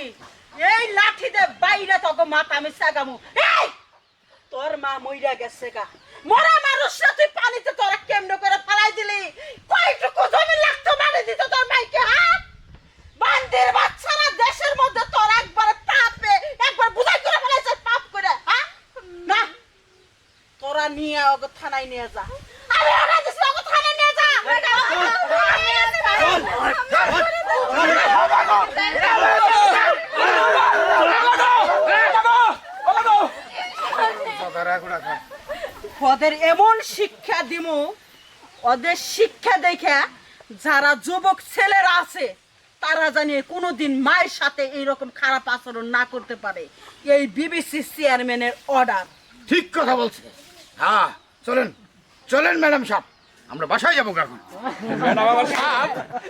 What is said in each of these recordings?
আমি। এই লাঠি দে বাইরে তোকে মাথা আমি সাগামু। এই, তোর মা মইরা গেছে গা। মরা মানুষ না তুই পানিতে তোর কেমনে করে ফালাই দিলি? কয়টুকু জমি লাগতো মানে দিত তোর মাইকে হ্যাঁ বান্দির বাচ্চারা দেশের মধ্যে তোর একবার পাপে, একবার বুঝাই করে ফেলাইছে, পাপ করে হ্যাঁ না, তোরা নিয়ে থানায় নিয়ে যা। আমি ওদের এমন শিক্ষা দিমু ওদের শিক্ষা দেখে যারা যুবক ছেলেরা আছে তারা জানিয়ে কোনো দিন মায়ের সাথে এইরকম খারাপ আচরণ না করতে পারে। এই বিবিসি চেয়ারম্যানের অর্ডার ঠিক কথা বলছে। হ্যাঁ চলেন চলেন ম্যাডাম সাহেব। আমরা বাসায় যাব এখন। এ তো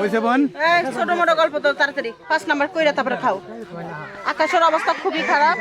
হইছে বোন? ছোট মোটো গল্প তো তাড়াতাড়ি। পাঁচ নাম্বার কইরা তারপরে খাও। আকাশের অবস্থা খুবই খারাপ।